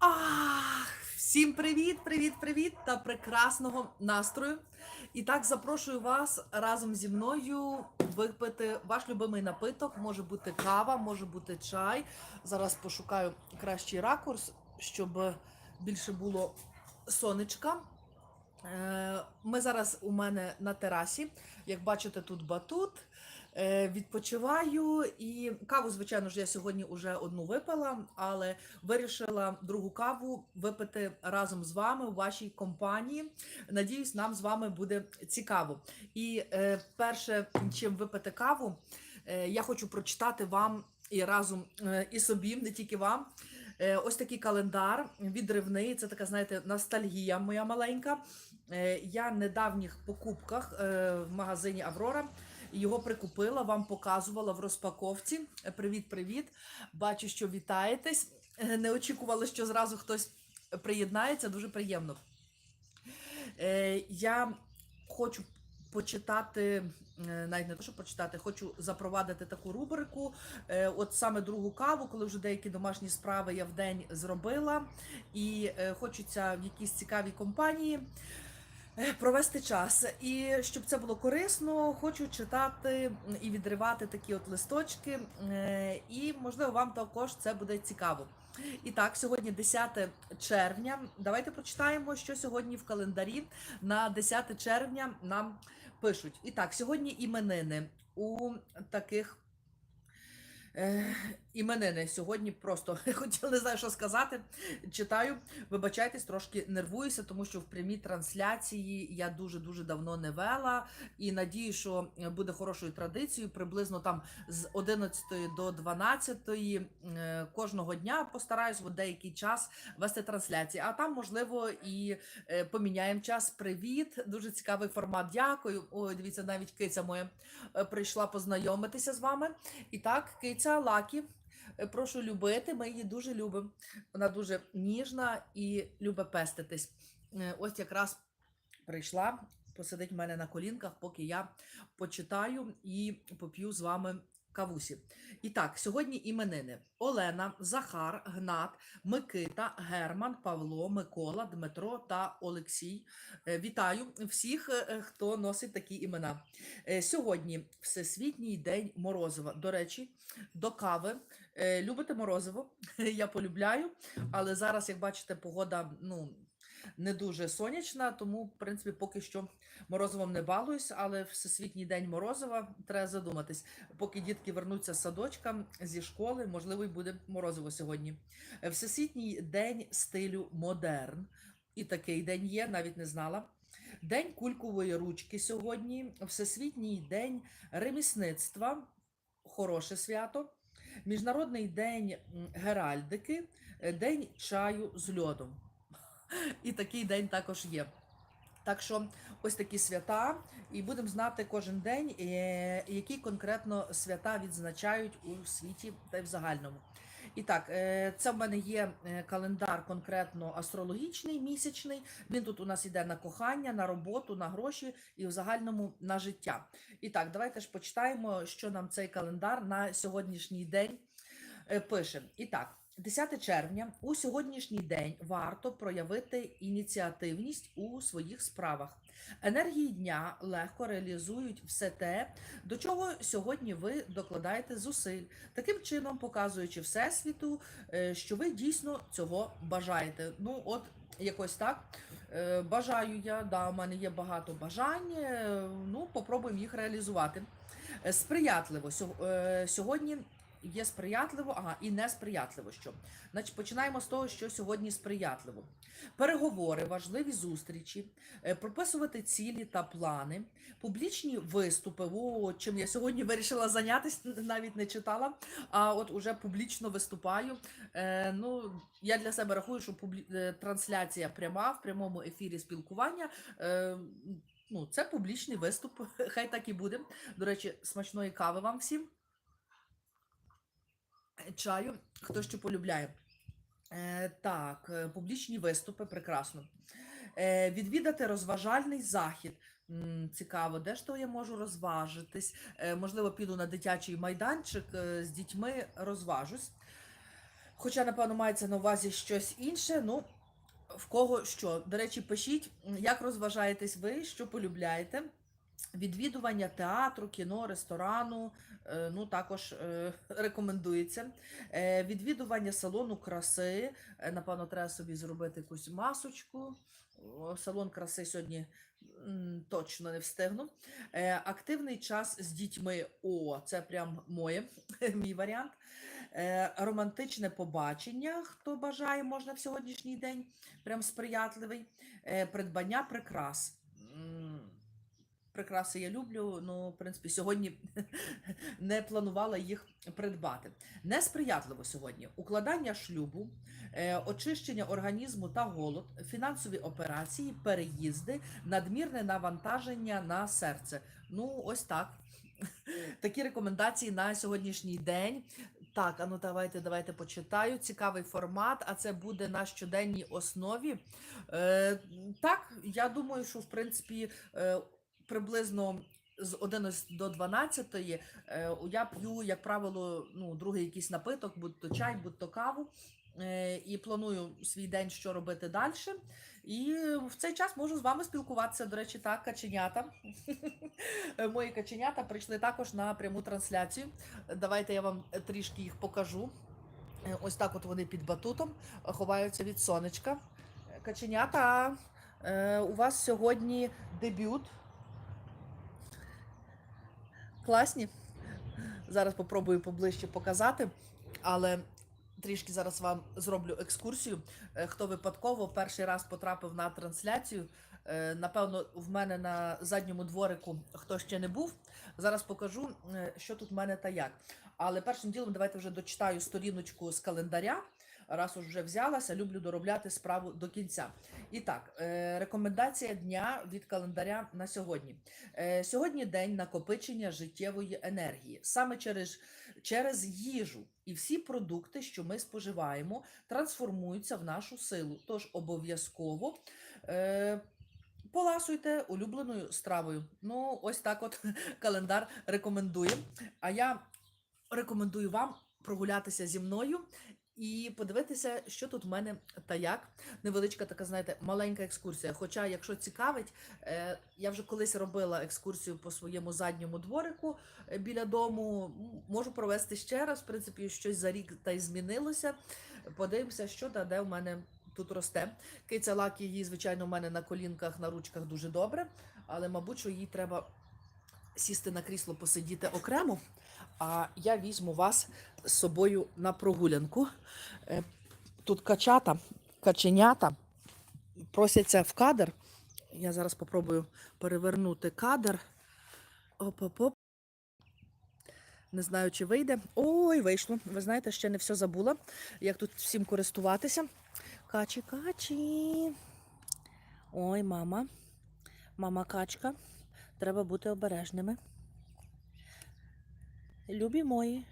Ах, всім привіт, привіт, привіт та прекрасного настрою. І так запрошую вас разом зі мною випити ваш любимий напиток. Може бути кава, може бути чай. Зараз пошукаю кращий ракурс, щоб більше було сонечка. Е, Ми зараз у мене на терасі. Як бачите, тут батут. Е, Відпочиваю і каву, звичайно ж, я сьогодні вже одну випила, але вирішила другу каву випити разом з вами у вашій компанії. Надіюсь, нам з вами буде цікаво. І е, перше, чим випити каву, е, я хочу прочитати вам і разом е, і собі, не тільки вам. Е, Ось такий календар відривний. Це така, знаєте, ностальгія моя маленька. Е, Я недавніх покупках е, в магазині Аврора його прикупила, вам показувала в розпаковці. Е, Привіт, привіт! Бачу, що вітаєтесь. Е, Не очікувала, що зразу хтось приєднається. Дуже приємно. Е, Я хочу почитати, е, навіть не то, що почитати, хочу запровадити таку рубрику. От саме другу каву, коли вже деякі домашні справи я в день зробила, і хочеться в якійсь цікавій компанії провести час. І щоб це було корисно, хочу читати і відривати такі от листочки. е, І можливо вам також це буде цікаво. І так, сьогодні 10 червня. Давайте прочитаємо, що сьогодні в календарі на 10 червня нам пишуть. І так, сьогодні іменини у таких. Е, іменини сьогодні просто хотіла не знаю, що сказати. Читаю, вибачайтесь, трошки нервуюся, тому що в прямій трансляції я дуже дуже давно не вела і надію, що буде хорошою традицією. Приблизно там з 11 до 12 е, кожного дня постараюсь в деякий час вести трансляції. А там, можливо, і е, поміняємо час. Привіт, дуже цікавий формат. Дякую. Ой, дивіться, навіть киця моя е, прийшла познайомитися з вами. І так, киця Лакі. е, Прошу любити, ми її дуже любимо. Вона дуже ніжна і любить пеститись. Е, Ось якраз прийшла, посидить в мене на колінках, поки я почитаю і поп'ю з вами кавусі. І так, сьогодні іменини: Олена, Захар, Гнат, Микита, Герман, Павло, Микола, Дмитро та Олексій. Е, Вітаю всіх, е, хто носить такі імена. Е, Сьогодні Всесвітній день Морозива. До речі, до кави. Любите морозиво? Я полюбляю, але зараз, як бачите, погода ну, не дуже сонячна, тому, в принципі, поки що морозивом не балуюсь, але Всесвітній день Морозива треба задуматись. Поки дітки вернуться з садочка зі школи, можливо, й буде морозиво сьогодні. Е, Всесвітній день стилю модерн. І такий день є, навіть не знала. День кулькової ручки сьогодні, Всесвітній день ремісництва, хороше свято, Міжнародний день геральдики, е, День чаю з льодом. І такий день також є. Так що ось такі свята, і будемо знати кожен день, е, які конкретно свята відзначають у світі та й в загальному. І так, е, це в мене є е, календар конкретно астрологічний, місячний. Він тут у нас йде на кохання, на роботу, на гроші і в загальному на життя. І так, давайте ж почитаємо, що нам цей календар на сьогоднішній день пише. І так. 10 червня у сьогоднішній день варто проявити ініціативність у своїх справах. Енергії дня легко реалізують все те, до чого сьогодні ви докладаєте зусиль, таким чином показуючи всесвіту, е, що ви дійсно цього бажаєте. Ну, от якось так. Е, Бажаю я, да, у мене є багато бажань. е, Ну, попробуємо їх реалізувати. Сприятливо сьо- сьогодні є сприятливо, ага, і несприятливо. Що? Значить, починаємо з того, що сьогодні сприятливо. Переговори, важливі зустрічі, е, прописувати цілі та плани, публічні виступи. О, чим я сьогодні вирішила зайнятися, навіть не читала, а от уже публічно виступаю. Е, ну, я для себе рахую, що публі... е, трансляція пряма в прямому ефірі спілкування. Е, ну, це публічний виступ, хай так і буде. До речі, смачної кави вам всім чаю, хто що полюбляє. Е, так, е, публічні виступи, прекрасно. Е, відвідати розважальний захід. М, цікаво, де ж то я можу розважитись? Е, можливо, піду на дитячий майданчик е, з дітьми розважусь. Хоча, напевно, мається на увазі щось інше. Ну, в кого що. До речі, пишіть, як розважаєтесь ви, що полюбляєте. Відвідування театру, кіно, ресторану, е, ну також е, рекомендується. Е, Відвідування салону краси. Напевно, треба собі зробити якусь масочку. Салон краси сьогодні точно не встигну. Активний час з дітьми. О, це прям моє, мій варіант. Романтичне побачення, хто бажає, можна в сьогоднішній день. Прям сприятливий. Придбання прикрас. Прикраси я люблю, ну, в принципі, сьогодні не планувала їх придбати. Несприятливо сьогодні укладання шлюбу, е, очищення організму та голод, фінансові операції, переїзди, надмірне навантаження на серце. Ну, ось так. Такі рекомендації на сьогоднішній день. Так, а ну давайте, давайте почитаю. Цікавий формат, а це буде на щоденній основі. Е, так, я думаю, що в принципі е, приблизно з 11 до 12 е, я п'ю, як правило, ну, другий якийсь напиток, будь то чай, будь то каву. Е, і планую свій день, що робити далі. І в цей час можу з вами спілкуватися. До речі, так, каченята. Мої каченята прийшли також на пряму трансляцію. Давайте я вам трішки їх покажу. Е, Ось так от вони під батутом ховаються від сонечка. Каченята, у вас сьогодні дебют. Класні. Зараз попробую поближче показати, але трішки зараз вам зроблю екскурсію. Е, Хто випадково перший раз потрапив на трансляцію, е, напевно, в мене на задньому дворику хто ще не був. Зараз покажу, е, що тут в мене та як. Але першим ділом давайте вже дочитаю сторіночку з календаря. Раз уж вже взялася, люблю доробляти справу до кінця. І так, е, рекомендація дня від календаря на сьогодні. Е, Сьогодні день накопичення життєвої енергії. Саме через, через їжу і всі продукти, що ми споживаємо, трансформуються в нашу силу. Тож обов'язково. Е, Поласуйте улюбленою стравою. Ну, ось так от календар рекомендує. А я рекомендую вам прогулятися зі мною і подивитися, що тут в мене та як. Невеличка така, знаєте, маленька екскурсія. Хоча, якщо цікавить, е, я вже колись робила екскурсію по своєму задньому дворику е, біля дому. Можу провести ще раз. В принципі, щось за рік та й змінилося. Подивимося, що та де в мене тут росте. Киця Лакі її, звичайно, в мене на колінках, на ручках дуже добре, але, мабуть, що їй треба сісти на крісло, посидіти окремо. А я візьму вас з собою на прогулянку. Е, Тут качата, каченята просяться в кадр. Я зараз попробую перевернути кадр. Оп-оп-оп. Не знаю, чи вийде. Ой, вийшло. Ви знаєте, ще не все забула, як тут всім користуватися. Качі, качі. Ой, мама. Мама качка. Треба бути обережними. Любі мої.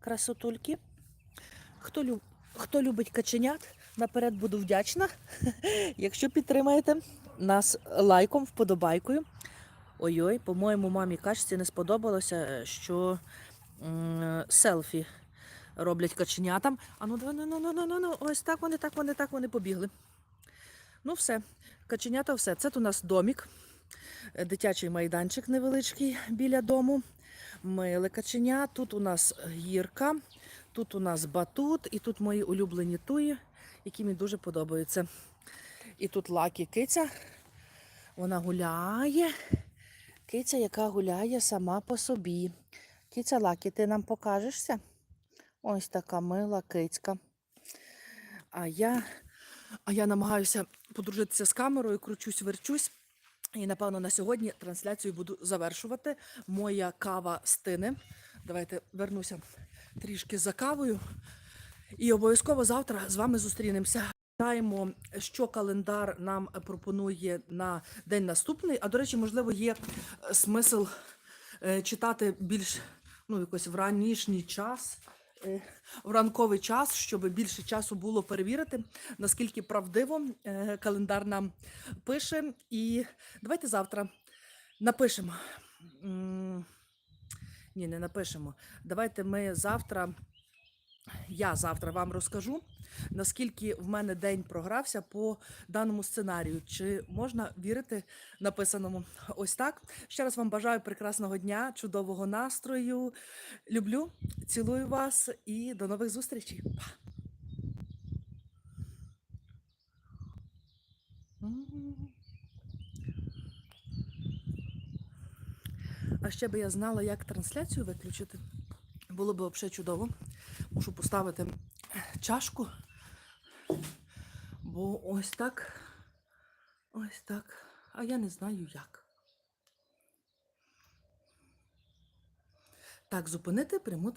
Красотульки. Хто, люб... Хто любить каченят, наперед буду вдячна. Якщо підтримаєте нас лайком, вподобайкою. Ой-ой, по-моєму, мамі качці не сподобалося, е, що селфі роблять каченятам. А ну, ну, ну, ну, ну, ну, ось так вони, так вони, так вони побігли. Ну, все, каченята, все. Це у нас домік, дитячий майданчик невеличкий біля дому. Мили каченя. Тут у нас гірка, тут у нас батут, і тут мої улюблені туї, які мені дуже подобаються. І тут лакі киця. Вона гуляє. Киця, яка гуляє сама по собі. Киця Лакі, ти нам покажешся? Ось така мила кицька. А я, а я намагаюся подружитися з камерою, кручусь, верчусь. І, напевно, на сьогодні трансляцію буду завершувати. Моя кава стине. Давайте вернуся трішки за кавою. І обов'язково завтра з вами зустрінемося. Знаємо, що календар нам пропонує на день наступний. А до речі, можливо, є е, смисл е, читати більш ну, якось в ранішній час, в ранковий час, щоб більше часу було перевірити, наскільки правдиво е, календар нам пише. І давайте завтра напишемо. Ні, не напишемо. Давайте ми завтра. Я завтра вам розкажу, наскільки в мене день програвся по даному сценарію. Чи можна вірити написаному? Ось так. Ще раз вам бажаю прекрасного дня, чудового настрою. Люблю, цілую вас і до нових зустрічей. А ще би я знала, як трансляцію виключити. Було б взагалі чудово. Мушу поставити чашку. Бо ось так. Ось так. А я не знаю як. Так, зупинити пряму.